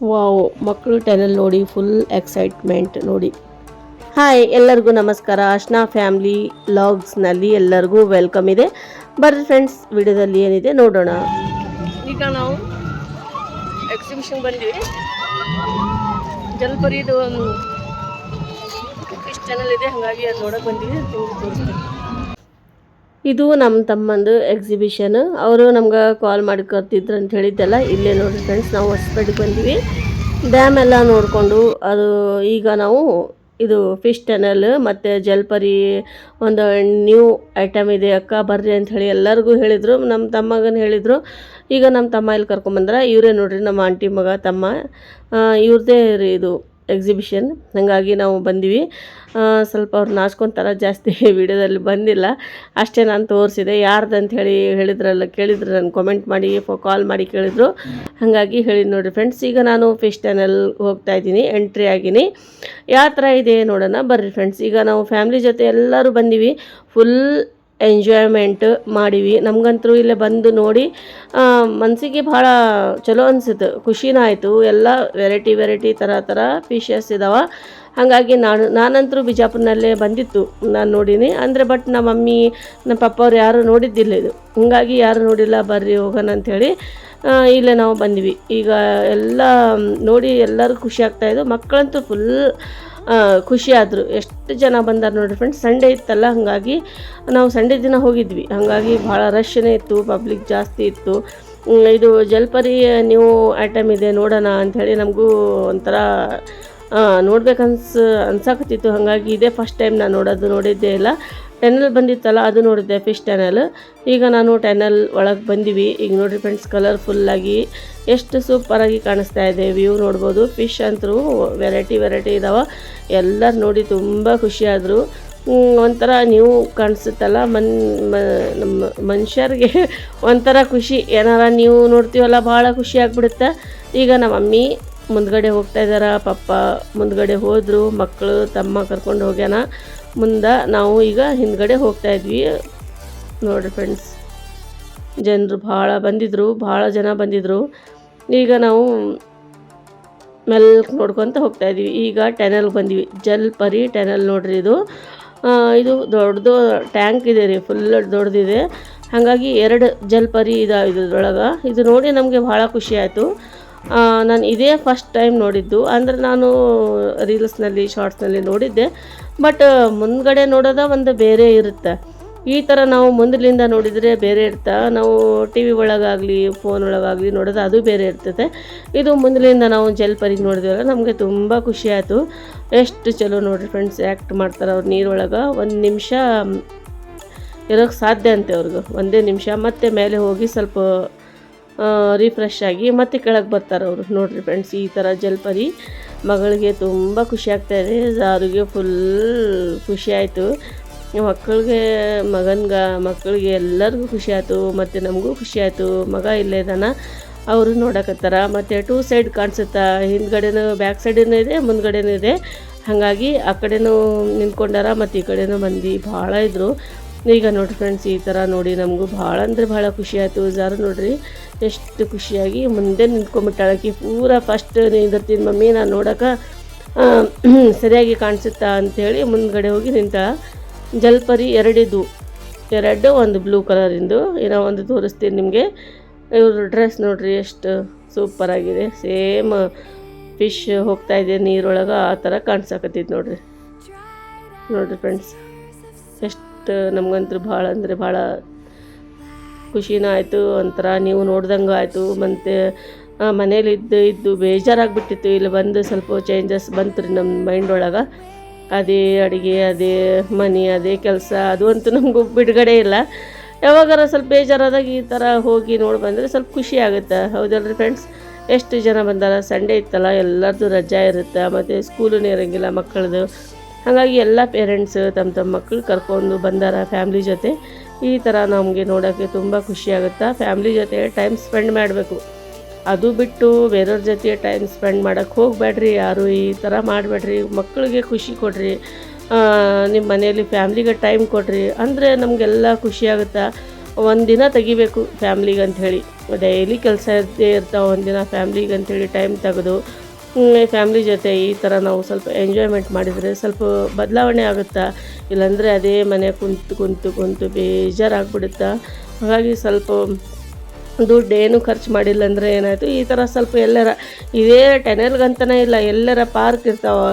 Wow ಮಕ್ಕಳು tunnel ನೋಡಿ full excitement ನೋಡಿ. ಹಾಯ್ ಎಲ್ಲರಿಗೂ ನಮಸ್ಕಾರ. ಅಶ್ನಾ ಫ್ಯಾಮ್ಲಿ ಲಾಗ್ಸ್ನಲ್ಲಿ ಎಲ್ಲರಿಗೂ ವೆಲ್ಕಮ್ ಇದೆ. ಬರ್ರಿ ಫ್ರೆಂಡ್ಸ್ ವಿಡಿಯೋದಲ್ಲಿ ಏನಿದೆ ನೋಡೋಣ. ಈಗ ನಾವು ಎಕ್ಸಿಬಿಷನ್ ಬಂದಿವಿ. ಜಲ್ಪರಿದು ಒಂದು ಚಾನಲ್ ಇದೆ, ಹಾಗಾಗಿ ಅದು ನೋಡೋಕೆ ಬಂದಿವಿ ತೋರಿಸ್ತೀನಿ. ಇದು ನಮ್ಮ ತಮ್ಮಂದು ಎಕ್ಸಿಬಿಷನ್ ಅವರು ನಮ್ಗೆ ಕಾಲ್ ಮಾಡಿ ಕರ್ತಿದ್ರು ಅಂತ ಹೇಳಿದ್ದೆಲ್ಲ ಇಲ್ಲೇ ನೋಡಿ ಫ್ರೆಂಡ್ಸ್ ನಾವು ಹೊಸಪೇಟೆಗೆ ಬಂದೀವಿ. ಡ್ಯಾಮ್ ಎಲ್ಲ ನೋಡಿಕೊಂಡು ಅದು ಈಗ ನಾವು ಇದು ಫಿಶ್ ಟನಲ್ ಮತ್ತು ಜಲ್ಪರಿ ಒಂದು ನ್ಯೂ ಐಟಮ್ ಇದೆ, ಅಕ್ಕ ಬರ್ರಿ ಅಂತ ಹೇಳಿ ಎಲ್ಲರಿಗೂ ಹೇಳಿದರು. ನಮ್ಮ ತಮ್ಮಗನ ಹೇಳಿದರು. ಈಗ ನಮ್ಮ ತಮ್ಮ ಇಲ್ಲಿ ಕರ್ಕೊಂಬಂದ್ರೆ ಇವರೇ ನೋಡಿರಿ ನಮ್ಮ ಆಂಟಿ ಮಗ, ತಮ್ಮ. ಇವ್ರದ್ದೇ ರೀ ಇದು. ಎಕ್ಸಿಬಿಷನ್ ಹಾಗಾಗಿ ನಾವು ಬಂದೀವಿ. ಸ್ವಲ್ಪ ಅವ್ರು ನಾಚ್ಕೊತಾರ ಜಾಸ್ತಿ ವಿಡಿಯೋದಲ್ಲಿ ಬಂದಿಲ್ಲ. ಅಷ್ಟೇ ನಾನು ತೋರಿಸಿದೆ. ಯಾರ್ದು ಅಂತ ಹೇಳಿ ಹೇಳಿದ್ರಲ್ಲ ಕೇಳಿದ್ರು ನಾನು ಕಮೆಂಟ್ ಮಾಡಿ ಕಾಲ್ ಮಾಡಿ ಕೇಳಿದ್ರು. ಹಾಗಾಗಿ ಹೇಳಿ ನೋಡಿರಿ ಫ್ರೆಂಡ್ಸ್ ಈಗ ನಾನು ಫಿಶ್ ಟನಲ್ ಹೋಗ್ತಾ ಇದ್ದೀನಿ ಎಂಟ್ರಿ ಆಗಿನಿ. ಯಾವ ಥರ ಇದೆ ನೋಡೋಣ, ಬರ್ರಿ ಫ್ರೆಂಡ್ಸ್ ಈಗ ನಾವು ಫ್ಯಾಮ್ಲಿ ಜೊತೆ ಎಲ್ಲರೂ ಬಂದೀವಿ. ಫುಲ್ ಎಂಜಾಯ್ಮೆಂಟ್ ಮಾಡೀವಿ. ನಮಗಂತೂ ಇಲ್ಲೇ ಬಂದು ನೋಡಿ ಮನಸ್ಸಿಗೆ ಭಾಳ ಚಲೋ ಅನಿಸಿತು ಖುಷಿನ ಆಯಿತು. ಎಲ್ಲ ವೆರೈಟಿ ವೆರೈಟಿ ಥರ ಥರ ಫಿಶಸ್ ಇದಾವೆ. ಹಾಗಾಗಿ ನಾನು ನಾನಂತರೂ ಬಿಜಾಪುರ್ನಲ್ಲೇ ಬಂದಿತ್ತು. ನಾನು ನೋಡೀನಿ. ಅಂದರೆ ಬಟ್ ನಮ್ಮ ಮಮ್ಮಿ, ನಮ್ಮ ಪಪ್ಪ ಅವ್ರು ಯಾರು ನೋಡಿದ್ದಿಲ್ಲ ಇದು. ಹಾಗಾಗಿ ಯಾರು ನೋಡಿಲ್ಲ, ಬರ್ರಿ ಹೋಗೋಣ ಅಂಥೇಳಿ ಇಲ್ಲೇ ನಾವು ಬಂದ್ವಿ. ಈಗ ಎಲ್ಲ, ನೋಡಿ ಎಲ್ಲರೂ ಖುಷಿ ಆಗ್ತಾಯಿದ್ದು ಮಕ್ಕಳಂತೂ ಫುಲ್ ಖುಷಿ ಆದರು ಎಷ್ಟು ಜನ ಬಂದಾರ ನೋಡಿರಿ ಫ್ರೆಂಡ್ಸ್ ಸಂಡೇ ಇತ್ತಲ್ಲ, ಹಾಗಾಗಿ ನಾವು ಸಂಡೇ ದಿನ ಹೋಗಿದ್ವಿ. ಹಾಗಾಗಿ ಭಾಳ ರಶ್ನೇ ಇತ್ತು ಪಬ್ಲಿಕ್ ಜಾಸ್ತಿ ಇತ್ತು. ಇದು ಜಲ್ಪರಿ ನ್ಯೂ ಐಟಮ್ ಇದೆ, ನೋಡೋಣ ಅಂಥೇಳಿ ನಮಗೂ ಒಂಥರ ನೋಡ್ಬೇಕನ್ಸ್, ಅನ್ಸಾಕತ್ತಿತ್ತು. ಹಾಗಾಗಿ ಇದೇ ಫಸ್ಟ್ ಟೈಮ್ ನಾನು ನೋಡೋದು ನೋಡಿದ್ದೇ ಇಲ್ಲ. ಟೆನಲ್ ಬಂದಿತ್ತಲ್ಲ, ಅದು ನೋಡಿದ್ದೆ ಫಿಶ್ ಟೆನಲ್ ಈಗ ನಾನು ಟೆನಲ್ ಒಳಗೆ ಬಂದಿವಿ. ಈಗ ನೋಡಿರಿ ಫ್ರೆಂಡ್ಸ್ ಕಲರ್ಫುಲ್ಲಾಗಿ ಎಷ್ಟು ಸೂಪರಾಗಿ ಕಾಣಿಸ್ತಾ ಇದೆ. ವ್ಯೂ ನೋಡ್ಬೋದು. ಫಿಶ್ ಅಂತರೂ ವೆರೈಟಿ ವೆರೈಟಿ ಇದಾವೆ. ಎಲ್ಲರೂ ನೋಡಿ ತುಂಬ ಖುಷಿಯಾದರು ಒಂಥರ ನೀವು ಕಾಣಿಸುತ್ತಲ್ಲ. ಮನ್ ನಮ್ಮ ಮನುಷ್ಯರಿಗೆ ಒಂಥರ ಖುಷಿ. ಏನಾರ ನೀವು ನೋಡ್ತೀವಲ್ಲ, ಭಾಳ ಖುಷಿ ಆಗ್ಬಿಡುತ್ತೆ. ಈಗ ನಮ್ಮ ಮಮ್ಮಿ ಮುಂದ್ಗಡೆ ಹೋಗ್ತಾ ಇದ್ದಾರ? ಪಪ್ಪ ಮುಂದ್ಗಡೆ ಹೋದರು, ಮಕ್ಕಳು ತಮ್ಮ ಕರ್ಕೊಂಡು ಹೋಗ್ಯಾನ. ಮುಂದೆ ನಾವು ಈಗ ಹಿಂದ್ಗಡೆ ಹೋಗ್ತಾ ಇದ್ವಿ. ನೋಡ್ರಿ ಫ್ರೆಂಡ್ಸ್ ಜನರು ಭಾಳ ಬಂದಿದ್ರು, ಭಾಳ ಜನ ಬಂದಿದ್ರು. ಈಗ ನಾವು ಮೆಲ್ಕ್ ನೋಡ್ಕೊತ ಹೋಗ್ತಾ ಇದ್ವಿ. ಈಗ ಟೆನಲ್ ಬಂದ್ವಿ. ಜಲ್ ಪರಿ ಟೆನಲ್ ನೋಡ್ರಿ ಇದು. ಇದು ದೊಡ್ಡದು ಟ್ಯಾಂಕ್ ಇದೆ ರೀ ಫುಲ್ ದೊಡ್ಡದಿದೆ. ಹಾಗಾಗಿ ಎರಡು ಜಲ್ಪರಿ ಇದಾವೆ ಇದ್ರೊಳಗೆ. ಇದು ನೋಡಿ ನಮಗೆ ಭಾಳ ಖುಷಿ ಆಯಿತು. ನಾನು ಇದೇ ಫಸ್ಟ್ ಟೈಮ್ ನೋಡಿದ್ದು. ಅಂದರೆ ನಾನು ರೀಲ್ಸ್ನಲ್ಲಿ ಶಾರ್ಟ್ಸ್ನಲ್ಲಿ ನೋಡಿದ್ದೆ. ಬಟ್ ಮುಂದ್ಗಡೆ ನೋಡೋದ ಒಂದು ಬೇರೆ ಇರುತ್ತೆ. ಈ ಥರ ನಾವು ಮುಂದಲಿಂದ ನೋಡಿದರೆ ಬೇರೆ ಇರ್ತಾ. ನಾವು ಟಿ ವಿ ಒಳಗಾಗಲಿ ಫೋನ್ ಒಳಗಾಗಲಿ ನೋಡೋದು ಅದು ಬೇರೆ ಇರ್ತದೆ. ಇದು ಮುಂದಲಿಂದ ನಾವು ಜಲ್ಪರಿಗೆ ನೋಡಿದ್ವಲ್ಲ ನಮಗೆ ತುಂಬ ಖುಷಿ ಆಯಿತು. ಎಷ್ಟು ಚಲೋ ನೋಡಿರಿ ಫ್ರೆಂಡ್ಸ್ ಆ್ಯಕ್ಟ್ ಮಾಡ್ತಾರೆ ಅವ್ರು ನೀರೊಳಗೆ ಒಂದು ನಿಮಿಷ ಇರೋಕ್ಕೆ ಸಾಧ್ಯ ಅಂತೆ ಅವ್ರಿಗೆ. ಒಂದೇ ನಿಮಿಷ, ಮತ್ತೆ ಮೇಲೆ ಹೋಗಿ ಸ್ವಲ್ಪ ರಿಫ್ರೆಶ್ ಆಗಿ ಮತ್ತೆ ಕೆಳಗೆ ಬರ್ತಾರೆ ಅವರು. ನೋಡಿರಿ ಫ್ರೆಂಡ್ಸ್ ಈ ಥರ ಜಲ್ಪರಿ ಮಗಳಿಗೆ ತುಂಬ ಖುಷಿ ಆಗ್ತಾಯಿದೆ ಜಾರಿಗೆ ಫುಲ್ ಖುಷಿ ಆಯಿತು. ಮಕ್ಕಳಿಗೆ, ಮಗನ್ಗ, ಮಕ್ಕಳಿಗೆ ಎಲ್ಲರಿಗೂ ಖುಷಿ ಆಯಿತು. ಮತ್ತು ನಮಗೂ ಖುಷಿ ಆಯಿತು. ಮಗ ಇಲ್ಲೇ ಇದ್ದಾನ ಅವರು ನೋಡಕತ್ತಾರ. ಮತ್ತು ಟೂ ಸೈಡ್ ಕಾಣಿಸುತ್ತಾ? ಹಿಂದ್ಗಡೆನೂ ಬ್ಯಾಕ್ ಸೈಡೇನೂ ಇದೆ, ಮುಂದ್ಗಡೆನೂ ಇದೆ. ಹಾಗಾಗಿ ಆ ಕಡೆನೂ ನಿಂತ್ಕೊಂಡಾರ ಮತ್ತು ಈ ಕಡೆನೂ ಮಂದಿ ಭಾಳ ಇದ್ದರು ಈಗ ನೋಡ್ರಿ ಫ್ರೆಂಡ್ಸ್ ಈ ಥರ ನೋಡಿ ನಮಗೂ ಭಾಳ ಅಂದರೆ ಭಾಳ ಖುಷಿ ಆಯಿತು. ಜಾರು ನೋಡ್ರಿ, ಎಷ್ಟು ಖುಷಿಯಾಗಿ ಮುಂದೆ ನಿಂತ್ಕೊಂಬಿಟ್ಟಾಳಕಿ ಪೂರ ಫಸ್ಟ್ ನಿಂದಿರ್ತೀನಿ ಮಮ್ಮಿ, ನಾನು ನೋಡೋಕೆ ಸರಿಯಾಗಿ ಕಾಣಿಸುತ್ತಾ ಅಂಥೇಳಿ ಮುಂದ್ಗಡೆ ಹೋಗಿ ನಿಂತ ಜಲ್ಪರಿ ಎರಡಿದ್ದು. ಎರಡು, ಒಂದು ಬ್ಲೂ ಕಲರಿಂದು ಏನೋ ಒಂದು ತೋರಿಸ್ತೀನಿ ನಿಮಗೆ. ಇವ್ರ ಡ್ರೆಸ್ ನೋಡ್ರಿ ಎಷ್ಟು ಸೂಪರಾಗಿದೆ ಸೇಮ್ ಫಿಶ್ ಹೋಗ್ತಾ ಇದೆ ನೀರೊಳಗೆ. ಆ ಥರ ಕಾಣಿಸಕತ್ತೈತೆ ನೋಡ್ರಿ. ನೋಡ್ರಿ ಫ್ರೆಂಡ್ಸ್ ಎಷ್ಟು ನಮಗಂತೂ ಭಾಳ ಅಂದರೆ ಭಾಳ ಖುಷಿನೂ ಆಯಿತು, ಒಂಥರ ನೀವು ನೋಡ್ದಂಗೆ ಆಯಿತು. ಮತ್ತು ಮನೇಲಿ ಇದ್ದು ಇದ್ದು ಬೇಜಾರಾಗ್ಬಿಟ್ಟಿತ್ತು. ಇಲ್ಲಿ ಬಂದು ಸ್ವಲ್ಪ ಚೇಂಜಸ್ ಬಂತು ರೀ ನಮ್ಮ ಮೈಂಡ್ ಒಳಗೆ. ಅದೇ ಅಡುಗೆ, ಅದೇ ಮನೆ, ಅದೇ ಕೆಲಸ, ಅದು ಅಂತೂ ನಮಗೂ ಬಿಡುಗಡೆ ಇಲ್ಲ. ಯಾವಾಗಾರ ಸ್ವಲ್ಪ ಬೇಜಾರಾದಾಗ ಈ ಥರ ಹೋಗಿ ನೋಡಿ ಬಂದರೆ ಸ್ವಲ್ಪ ಖುಷಿ ಆಗುತ್ತೆ. ಹೌದಲ್ರಿ ಫ್ರೆಂಡ್ಸ್ ಎಷ್ಟು ಜನ ಬಂದಾರ? ಸಂಡೇ ಇತ್ತಲ್ಲ, ಎಲ್ಲರದ್ದು ರಜಾ ಇರುತ್ತೆ. ಮತ್ತು ಸ್ಕೂಲೂ ಇರೋಂಗಿಲ್ಲ ಮಕ್ಕಳದು. ಹಾಗಾಗಿ ಎಲ್ಲ ಪೇರೆಂಟ್ಸ್ ತಮ್ಮ ತಮ್ಮ ಮಕ್ಕಳು ಕರ್ಕೊಂಡು ಬಂದಾರ ಫ್ಯಾಮ್ಲಿ ಜೊತೆ. ಈ ಥರ ನಮಗೆ ನೋಡೋಕ್ಕೆ ತುಂಬ ಖುಷಿ ಆಗುತ್ತೆ ಫ್ಯಾಮ್ಲಿ ಜೊತೆ ಟೈಮ್ ಸ್ಪೆಂಡ್ ಮಾಡಬೇಕು. ಅದು ಬಿಟ್ಟು ಬೇರೆಯವ್ರ ಜೊತೆ ಟೈಮ್ ಸ್ಪೆಂಡ್ ಮಾಡೋಕ್ಕೆ ಹೋಗಬೇಡ್ರಿ, ಯಾರು ಈ ಥರ ಮಾಡಬೇಡ್ರಿ ಮಕ್ಕಳಿಗೆ ಖುಷಿ ಕೊಡ್ರಿ ನಿಮ್ಮ ಮನೆಯಲ್ಲಿ ಫ್ಯಾಮ್ಲಿಗೆ ಟೈಮ್ ಕೊಡ್ರಿ, ಅಂದರೆ ನಮಗೆಲ್ಲ ಖುಷಿ ಆಗುತ್ತೆ. ಒಂದಿನ ತೆಗಿಬೇಕು ಫ್ಯಾಮ್ಲಿಗೆ ಅಂಥೇಳಿ ಡೈಲಿ ಕೆಲಸ ಇದ್ದೇ ಇರ್ತಾವೆ ಒಂದಿನ ಫ್ಯಾಮ್ಲಿಗೆ ಅಂಥೇಳಿ ಟೈಮ್ ತೆಗೆದು ಫ್ಯಾಮ್ಲಿ ಜೊತೆ ಈ ಥರ ನಾವು ಸ್ವಲ್ಪ ಎಂಜಾಯ್ಮೆಂಟ್ ಮಾಡಿದರೆ ಸ್ವಲ್ಪ ಬದಲಾವಣೆ ಆಗುತ್ತಾ? ಇಲ್ಲಾಂದರೆ ಅದೇ ಮನೆ ಕುಂತು ಕುಂತು ಕುಂತು ಬೇಜಾರಾಗ್ಬಿಡುತ್ತಾ? ಹಾಗಾಗಿ ಸ್ವಲ್ಪ ದುಡ್ಡು ಏನು ಖರ್ಚು ಮಾಡಿಲ್ಲ ಅಂದರೆ ಏನಾಯಿತು? ಈ ಥರ ಸ್ವಲ್ಪ ಎಲ್ಲರ, ಇದೇ ಟೆನಲ್ಗಂತನೇ ಇಲ್ಲ, ಎಲ್ಲರ ಪಾರ್ಕ್ ಇರ್ತಾವೆ.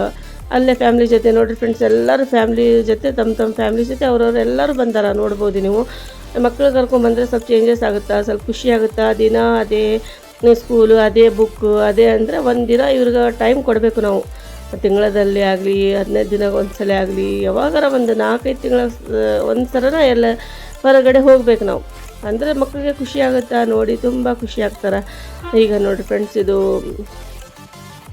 ಅಲ್ಲೇ ಫ್ಯಾಮ್ಲಿ ಜೊತೆ ನೋಡಿರಿ ಫ್ರೆಂಡ್ಸ್ ಎಲ್ಲರೂ ಫ್ಯಾಮ್ಲಿ ಜೊತೆ, ತಮ್ಮ ತಮ್ಮ ಫ್ಯಾಮ್ಲಿ ಜೊತೆ ಅವ್ರವ್ರು ಎಲ್ಲರೂ ಬಂದಾರ, ನೋಡ್ಬೋದು ನೀವು. ಮಕ್ಕಳು ಕರ್ಕೊಂಬಂದರೆ ಸ್ವಲ್ಪ ಚೇಂಜಸ್ ಆಗುತ್ತಾ? ಸ್ವಲ್ಪ ಖುಷಿ ಆಗುತ್ತಾ? ದಿನ ಅದೇ ಸ್ಕೂಲು ಅದೇ ಬುಕ್ಕು ಅದೇ ಅಂದರೆ ಒಂದು ದಿನ ಇವ್ರಿಗೆ ಟೈಮ್ ಕೊಡಬೇಕು ನಾವು. ತಿಂಗಳದಲ್ಲಿ ಆಗಲಿ, ಹದಿನೈದು ದಿನ ಒಂದು ಸಲ ಆಗಲಿ, ಯಾವಾಗಾರ ಒಂದು ನಾಲ್ಕೈದು ತಿಂಗಳ ಒಂದು ಸಲನ ಎಲ್ಲ ಹೊರಗಡೆ ಹೋಗ್ಬೇಕು ನಾವು. ಅಂದರೆ ಮಕ್ಕಳಿಗೆ ಖುಷಿ ಆಗುತ್ತಾ? ನೋಡಿ, ತುಂಬ ಖುಷಿ ಆಗ್ತಾರೆ. ಈಗ ನೋಡಿ ಫ್ರೆಂಡ್ಸ್ ಇದು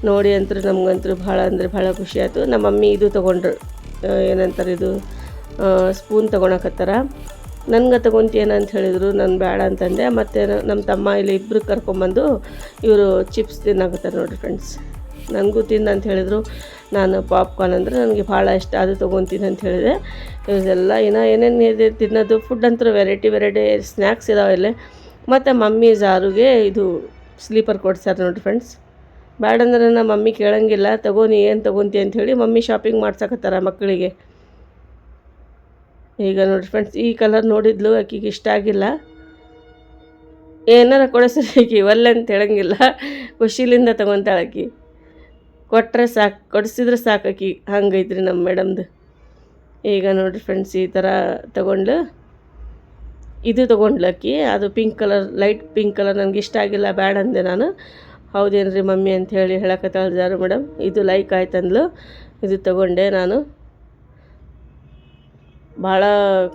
ನೋಡಿ ಅಂತೂ ನಮಗಂತೂ ಭಾಳ ಅಂದರೆ ಭಾಳ ಖುಷಿ ಆಯಿತು. ನಮ್ಮ ಮಮ್ಮಿ ಇದು ತೊಗೊಂಡ್ರು. ಏನಂತಾರೆ ಇದು? ಸ್ಪೂನ್ ತೊಗೊಳಕತ್ತಾರ. ನನ್ಗೆ ತೊಗೊಂತೀಯನ ಅಂತ ಹೇಳಿದರು. ನಾನು ಬೇಡ ಅಂತಂದೆ. ಮತ್ತು ನಮ್ಮ ತಮ್ಮ ಇಲ್ಲಿ ಇಬ್ಬರು ಕರ್ಕೊಂಬಂದು ಇವರು ಚಿಪ್ಸ್ ತಿನ್ನಾಕತ್ತಾರೆ ನೋಡಿರಿ ಫ್ರೆಂಡ್ಸ್ ನನಗೂ ತಿನ್ನು ಅಂತ ಹೇಳಿದರು. ನಾನು ಪಾಪ್ಕಾರ್ನ್ ಅಂದರೆ ನನಗೆ ಭಾಳ ಇಷ್ಟ. ಅದು ತೊಗೊತೀನಿ ಅಂತ ಹೇಳಿದೆ. ಇದೆಲ್ಲ ಏನೋ ಏನೇನು ಇದೆ ತಿನ್ನೋದು? ಫುಡ್ ಅಂತೂ ವೆರೈಟಿ ವೆರೈಟಿ ಸ್ನ್ಯಾಕ್ಸ್ ಇದಾವೆ ಇಲ್ಲೇ. ಮತ್ತು ಮಮ್ಮಿ ಜಾರುಗೆ ಇದು ಸ್ಲೀಪರ್ ಕೊಡ್ಸ್ಯಾರ ನೋಡಿರಿ ಫ್ರೆಂಡ್ಸ್ ಬ್ಯಾಡಂದ್ರೆ ನಮ್ಮ ಮಮ್ಮಿ ಕೇಳೋಂಗಿಲ್ಲ. ತಗೋ ನೀ ಏನು ತೊಗೊತಿ ಅಂತ ಹೇಳಿ ಮಮ್ಮಿ ಶಾಪಿಂಗ್ ಮಾಡ್ಸಕತ್ತಾರ ಮಕ್ಕಳಿಗೆ. ಈಗ ನೋಡಿ ಫ್ರೆಂಡ್ಸ್ ಈ ಕಲರ್ ನೋಡಿದ್ಲು, ಆಕಿಗೆ ಇಷ್ಟ ಆಗಿಲ್ಲ. ಏನಾರ ಕೊಡಿಸ್ರಿ ಆಕಿ, ಒಲ್ಲೆ ಅಂತ ಹೇಳಂಗಿಲ್ಲ. ಖುಷಿಲಿಂದ ತಗೊತಾಳೆ ಆಕಿ. ಕೊಟ್ಟರೆ ಸಾಕು, ಕೊಡಿಸಿದ್ರೆ ಸಾಕು ಆಕಿ, ಹಂಗೈತ್ರಿ ನಮ್ಮ ಮೇಡಮ್ದು ಈಗ ನೋಡಿರಿ ಫ್ರೆಂಡ್ಸ್ ಈ ಥರ ತಗೊಂಡು ಇದು ತೊಗೊಂಡ್ಲು ಆಕಿ, ಅದು pink colour light pink colour ನನಗೆ ಇಷ್ಟ ಆಗಿಲ್ಲ, ಬ್ಯಾಡ ಅಂದೆ ನಾನು. ಹೌದೇನ್ರಿ ಮಮ್ಮಿ ಅಂತ ಹೇಳಿ ಜಾರು ಮೇಡಮ್ ಇದು ಲೈಕ್ ಆಯ್ತಂದ್ಲು. ಇದು ತಗೊಂಡೆ ನಾನು. ಭಾಳ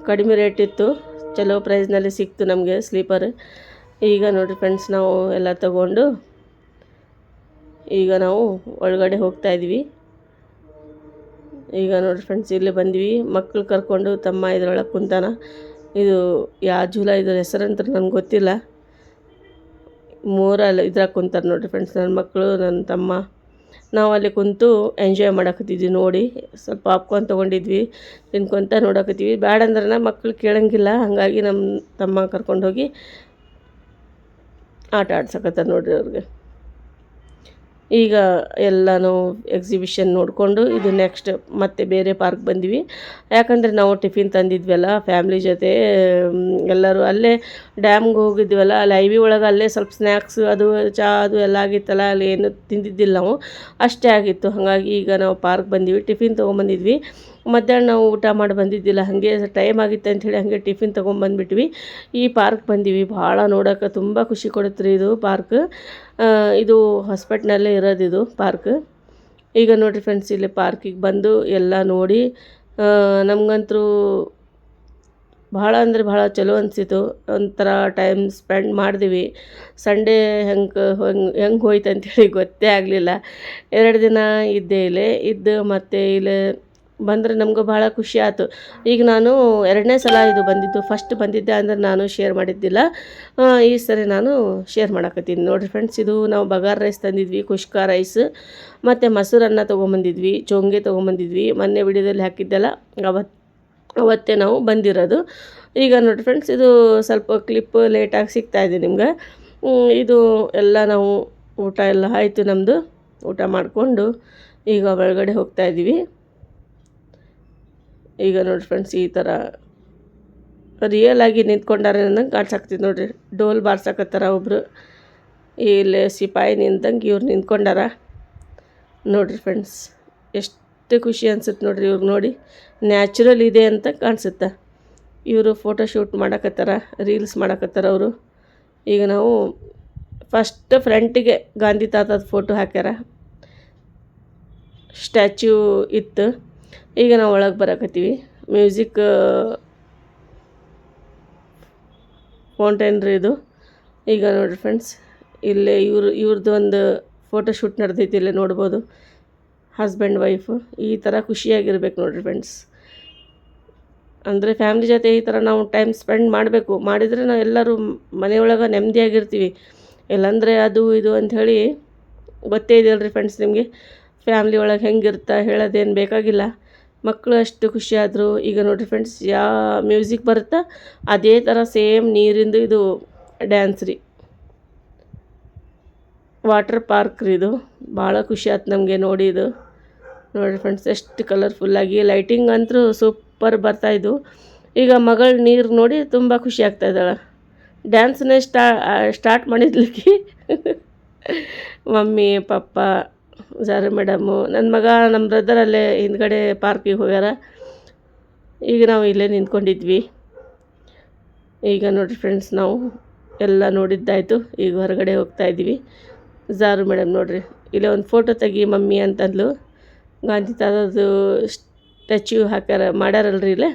ಕಡಿಮೆ ರೇಟ್ ಇತ್ತು. ಚಲೋ ಪ್ರೈಸ್ನಲ್ಲಿ ಸಿಕ್ತು ನಮಗೆ ಸ್ಲೀಪರ್ ಈಗ ನೋಡಿರಿ ಫ್ರೆಂಡ್ಸ್ ನಾವು ಎಲ್ಲ ತಗೊಂಡು ಈಗ ನಾವು ಒಳಗಡೆ ಹೋಗ್ತಾ ಇದ್ವಿ. ಈಗ ನೋಡಿರಿ ಫ್ರೆಂಡ್ಸ್ ಇಲ್ಲಿ ಬಂದ್ವಿ. ಮಕ್ಕಳು ಕರ್ಕೊಂಡು ತಮ್ಮ ಇದ್ರೊಳಗೆ ಕುಂತಾನ. ಇದು ಯಾವ ಜೂಲ ಇದ್ರ ಹೆಸರಂತ ನನಗೆ ಗೊತ್ತಿಲ್ಲ. ಮೂರಲ್ಲಿ ಇದ್ರಾಗ ಕುಂತಾರೆ ನೋಡಿರಿ ಫ್ರೆಂಡ್ಸ್ ನನ್ನ ಮಕ್ಕಳು ನನ್ನ ತಮ್ಮ. ನಾವು ಅಲ್ಲಿ ಕುಂತು ಎಂಜಾಯ್ ಮಾಡಕತ್ತಿದ್ವಿ ನೋಡಿ. ಸ್ವಲ್ಪ ಪಾಪ್ಕಾರ್ನ್ ತೊಗೊಂಡಿದ್ವಿ, ತಿನ್ಕೊತ ನೋಡಕತ್ತೀವಿ ಬ್ಯಾಡ ಅಂದ್ರೆ ಮಕ್ಕಳು ಕೇಳಂಗಿಲ್ಲ, ಹಾಗಾಗಿ ನಮ್ಮ ತಮ್ಮ ಕರ್ಕೊಂಡೋಗಿ ಆಟ ಆಡ್ಸಕತ್ತಾರ ನೋಡ್ರಿ ಅವ್ರಿಗೆ. ಈಗ ಎಲ್ಲನೂ ಎಕ್ಸಿಬಿಷನ್ ನೋಡಿಕೊಂಡು ಇದು ನೆಕ್ಸ್ಟ್ ಮತ್ತೆ ಬೇರೆ ಪಾರ್ಕ್ ಬಂದ್ವಿ. ಯಾಕಂದರೆ ನಾವು ಟಿಫಿನ್ ತಂದಿದ್ವಲ್ಲ ಫ್ಯಾಮ್ಲಿ ಜೊತೆ ಎಲ್ಲರೂ ಅಲ್ಲೇ ಡ್ಯಾಮ್ಗೆ ಹೋಗಿದ್ವಲ್ಲ, ಅಲ್ಲಿ ಐವಿ ಒಳಗೆ ಅಲ್ಲೇ ಸ್ವಲ್ಪ ಸ್ನ್ಯಾಕ್ಸ್ ಅದು, ಚಾ ಅದು ಎಲ್ಲ ಆಗಿತ್ತಲ್ಲ, ಅಲ್ಲಿ ಏನು ತಿಂದಿದ್ದಿಲ್ಲ ನಾವು. ಅಷ್ಟೇ ಆಗಿತ್ತು. ಹಾಗಾಗಿ ಈಗ ನಾವು ಪಾರ್ಕ್ ಬಂದ್ವಿ ಟಿಫಿನ್ ತೊಗೊಂಬಂದಿದ್ವಿ. ಮಧ್ಯಾಹ್ನ ನಾವು ಊಟ ಮಾಡಿ ಬಂದಿದ್ದಿಲ್ಲ, ಹಾಗೆ ಟೈಮ್ ಆಗಿತ್ತು ಅಂಥೇಳಿ ಹಾಗೆ ಟಿಫಿನ್ ತೊಗೊಂಬಂದ್ಬಿಟ್ವಿ ಈ ಪಾರ್ಕ್ ಬಂದೀವಿ, ಭಾಳ ನೋಡೋಕೆ ತುಂಬ ಖುಷಿ ಕೊಡುತ್ತೆ ರೀ ಇದು ಪಾರ್ಕ್ ಇದು ಹೊಸಪೇಟ್ನಲ್ಲೇ ಇರೋದು ಇದು ಪಾರ್ಕ್ ಈಗ ನೋಡಿರಿ ಫ್ರೆಂಡ್ಸ್ ಇಲ್ಲಿ ಪಾರ್ಕಿಗೆ ಬಂದು ಎಲ್ಲ ನೋಡಿ ನಮಗಂತರೂ ನಮಗಂತೂ ಭಾಳ ಅಂದರೆ ಭಾಳ ಚಲೋ ಅನಿಸಿತು ಒಂಥರ ಟೈಮ್ ಸ್ಪೆಂಡ್ ಮಾಡಿದ್ವಿ. ಸಂಡೇ ಹೆಂಗೆ ಹೆಂಗೆ ಹೆಂಗೆ ಹೋಯ್ತು ಅಂತೇಳಿ ಗೊತ್ತೇ ಆಗಲಿಲ್ಲ. ಎರಡು ದಿನ ಇದ್ದೇ ಇಲ್ಲೇ ಇದ್ದು ಮತ್ತು ಇಲ್ಲಿ ಬಂದರೆ ನಮಗೂ ಭಾಳ ಖುಷಿ ಆಯಿತು. ಈಗ ನಾನು ಎರಡನೇ ಸಲ ಇದು ಬಂದಿದ್ದು ಫಸ್ಟ್ ಬಂದಿದ್ದೆ ಅಂದ್ರೆ ನಾನು ಶೇರ್ ಮಾಡಿದ್ದಿಲ್ಲ. ಈ ಸರಿ ನಾನು ಶೇರ್ ಮಾಡಕತ್ತೀನಿ. ನೋಡಿರಿ ಫ್ರೆಂಡ್ಸ್ ಇದು ನಾವು ಬಗಾರ್ ರೈಸ್ ತಂದಿದ್ವಿ, ಕುಷ್ಕ ರೈಸ್ ಮತ್ತು ಮೊಸರನ್ನ ತೊಗೊಂಬಂದಿದ್ವಿ, ಚೊಂಗೆ ತೊಗೊಂಬಂದಿದ್ವಿ. ಮೊನ್ನೆ ವಿಡಿಯೋದಲ್ಲಿ ಹಾಕಿದ್ದೆಲ್ಲ ಅವತ್ತು ಅವತ್ತೇ ನಾವು ಬಂದಿರೋದು. ಈಗ ನೋಡಿ ಫ್ರೆಂಡ್ಸ್ ಇದು ಸ್ವಲ್ಪ ಕ್ಲಿಪ್ ಲೇಟಾಗಿ ಇದೆ ನಿಮ್ಗೆ. ಇದು ಎಲ್ಲ ನಾವು ಊಟ ಎಲ್ಲ ಆಯಿತು ನಮ್ಮದು ಊಟ ಮಾಡಿಕೊಂಡು ಈಗ ಒಳಗಡೆ ಹೋಗ್ತಾ ಇದ್ದೀವಿ ಈಗ ನೋಡಿ ಫ್ರೆಂಡ್ಸ್ ಈ ಥರ ರಿಯಲ್ ಆಗಿ ನಿಂತ್ಕೊಂಡಾರೆ ಅನ್ನಂಗೆ ಕಾಣ್ಸಾಕ್ತಿದ್ ನೋಡ್ರಿ. ಡೋಲ್ ಬಾರ್ಸಾಕತ್ತಾರ ಒಬ್ಬರು ಇಲ್ಲಿ ಸಿಪಾಯಿ ನಿಂತಂಗೆ ಇವ್ರು ನಿಂತ್ಕೊಂಡಾರ. ನೋಡಿರಿ ಫ್ರೆಂಡ್ಸ್ ಎಷ್ಟು ಖುಷಿ ಅನ್ಸುತ್ತೆ ನೋಡಿರಿ ಇವ್ರು ನೋಡಿ. ನ್ಯಾಚುರಲ್ ಇದೆ ಅಂತ ಕಾಣಿಸುತ್ತೆ. ಇವರು ಫೋಟೋ ಶೂಟ್ ಮಾಡಕತ್ತಾರ ರೀಲ್ಸ್ ಮಾಡಕತ್ತಾರ ಅವರು. ಈಗ ನಾವು ಫಸ್ಟ್ ಫ್ರಂಟಿಗೆ ಗಾಂಧಿ ತಾತದ ಫೋಟೋ ಹಾಕ್ಯಾರ. ಸ್ಟ್ಯಾಚ್ಯೂ ಇತ್ತು. ಈಗ ನಾವು ಒಳಗೆ ಬರಕತ್ತೀವಿ. ಮ್ಯೂಸಿಕ್ ಫೌಂಟೇನ್ ರೀ ಇದು. ಈಗ ನೋಡಿರಿ ಫ್ರೆಂಡ್ಸ್ ಇಲ್ಲೇ ಇವ್ರ ಇವ್ರದ್ದು ಒಂದು ಫೋಟೋ ಶೂಟ್ ನಡೆದೈತಿ, ಇಲ್ಲೇ ನೋಡ್ಬೋದು. ಹಸ್ಬೆಂಡ್ ವೈಫು ಈ ಥರ ಖುಷಿಯಾಗಿರ್ಬೇಕು ನೋಡಿರಿ ಫ್ರೆಂಡ್ಸ್ ಅಂದರೆ ಫ್ಯಾಮ್ಲಿ ಜೊತೆ ಈ ಥರ ನಾವು ಟೈಮ್ ಸ್ಪೆಂಡ್ ಮಾಡಬೇಕು. ಮಾಡಿದರೆ ನಾವು ಎಲ್ಲರೂ ಮನೆಯೊಳಗೆ ನೆಮ್ಮದಿಯಾಗಿರ್ತೀವಿ. ಇಲ್ಲಾಂದರೆ ಅದು, ಇದು ಅಂಥೇಳಿ ಗೊತ್ತೇ ಇದೆಯಲ್ರಿ ಫ್ರೆಂಡ್ಸ್ ನಿಮಗೆ. ಫ್ಯಾಮ್ಲಿ ಒಳಗೆ ಹೆಂಗಿರ್ತಾ ಹೇಳೋದೇನು ಬೇಕಾಗಿಲ್ಲ. ಮಕ್ಕಳು ಅಷ್ಟು ಖುಷಿಯಾದರು. ಈಗ ನೋಡಿರಿ ಫ್ರೆಂಡ್ಸ್ ಯಾ ಮ್ಯೂಸಿಕ್ ಬರುತ್ತಾ? ಅದೇ ಥರ ಸೇಮ್ ನೀರಿಂದು ಇದು ಡ್ಯಾನ್ಸ್ ರೀ. ವಾಟರ್ ಪಾರ್ಕ್ ರೀ ಇದು. ಭಾಳ ಖುಷಿ ಆಯ್ತು ನಮಗೆ ನೋಡಿ ಇದು. ನೋಡಿರಿ ಫ್ರೆಂಡ್ಸ್ ಎಷ್ಟು ಕಲರ್ಫುಲ್ಲಾಗಿ ಲೈಟಿಂಗ್ ಅಂತೂ ಸೂಪರ್ ಬರ್ತಾ ಬರ್ತಾಯಿದ್ವು ಈಗ ಮಗಳು ನೀರು ನೋಡಿ ತುಂಬ ಖುಷಿ ಆಗ್ತಾ ಇದ್ದಾಳೆ. ಡ್ಯಾನ್ಸ್ನೇ start start ಮಾಡಿದ್ಲಿಕ್ಕೆ. Mummy, papa sir madam. ನನ್ನ ಮಗ ನಮ್ಮ ಬ್ರದರ್ ಅಲ್ಲೇ ಹಿಂದುಗಡೆ ಪಾರ್ಕಿಗೆ ಹೋಗ್ಯಾರ. ಈಗ ನಾವು ಇಲ್ಲೇ ನಿಂತ್ಕೊಂಡಿದ್ವಿ. ಈಗ ನೋಡಿರಿ ಫ್ರೆಂಡ್ಸ್ ನಾವು ಎಲ್ಲ ನೋಡಿದ್ದಾಯಿತು. ಈಗ ಹೊರಗಡೆ ಹೋಗ್ತಾ ಇದ್ದೀವಿ. ಜಾರು ಮೇಡಮ್ ನೋಡಿರಿ, ಇಲ್ಲೇ ಒಂದು ಫೋಟೋ ತೆಗಿ ಮಮ್ಮಿ ಅಂತಂದ್ಲು. ಗಾಂಧಿ ತಾತದ್ದು ಸ್ಟ್ಯಾಚ್ಯೂ ಹಾಕ್ಯಾರ, ಮಾಡ್ಯಾರಲ್ರಿ ಇಲ್ಲೇ.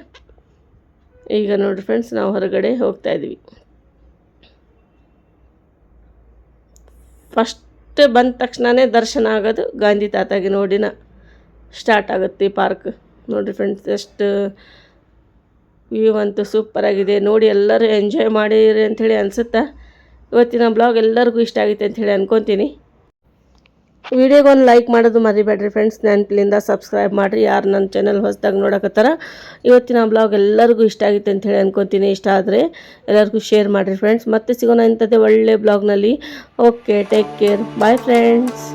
ಈಗ ನೋಡಿರಿ ಫ್ರೆಂಡ್ಸ್ ನಾವು ಹೊರಗಡೆ ಹೋಗ್ತಾ ಇದ್ದೀವಿ. ಫಸ್ಟ್ ಬಂದ ತಕ್ಷಣವೇ ದರ್ಶನ ಆಗೋದು ಗಾಂಧಿ ತಾತಾಗೆ ನೋಡಿನ ಸ್ಟಾರ್ಟ್ ಆಗುತ್ತೆ ಈ ಪಾರ್ಕ್. ನೋಡಿರಿ ಫ್ರೆಂಡ್ಸ್ ಎಷ್ಟು ವ್ಯೂ ಅಂತೂ ಸೂಪರಾಗಿದೆ ನೋಡಿ ಎಲ್ಲರೂ ಎಂಜಾಯ್ ಮಾಡಿರಿ ಅಂಥೇಳಿ ಅನಿಸುತ್ತಾ? ಇವತ್ತಿನ ಬ್ಲಾಗ್ ಎಲ್ಲರಿಗೂ ಇಷ್ಟ ಆಗೈತೆ ಅಂಥೇಳಿ ಅನ್ಕೊತೀನಿ. ವಿಡಿಯೋಗೆ ಒಂದು ಲೈಕ್ ಮಾಡೋದು ಮರಿಬೇಡ್ರಿ ಫ್ರೆಂಡ್ಸ್ ನೆನಪಿನಿಂದ ಸಬ್ಸ್ಕ್ರೈಬ್ ಮಾಡಿರಿ. ಯಾರು ನನ್ನ ಚಾನಲ್ ಹೊಸದಾಗಿ ನೋಡಕತ್ತಾರ, ಇವತ್ತಿನ ಬ್ಲಾಗ್ ಎಲ್ಲರಿಗೂ ಇಷ್ಟ ಆಗಿತ್ತು ಹೇಳಿ ಅನ್ಕೊತೀನಿ. ಇಷ್ಟ ಆದರೆ ಎಲ್ಲರಿಗೂ ಶೇರ್ ಮಾಡಿರಿ ಫ್ರೆಂಡ್ಸ್ ಮತ್ತೆ ಸಿಗೋಣ ಇಂಥದ್ದೇ ಒಳ್ಳೆ ಬ್ಲಾಗ್ನಲ್ಲಿ okay take care bye friends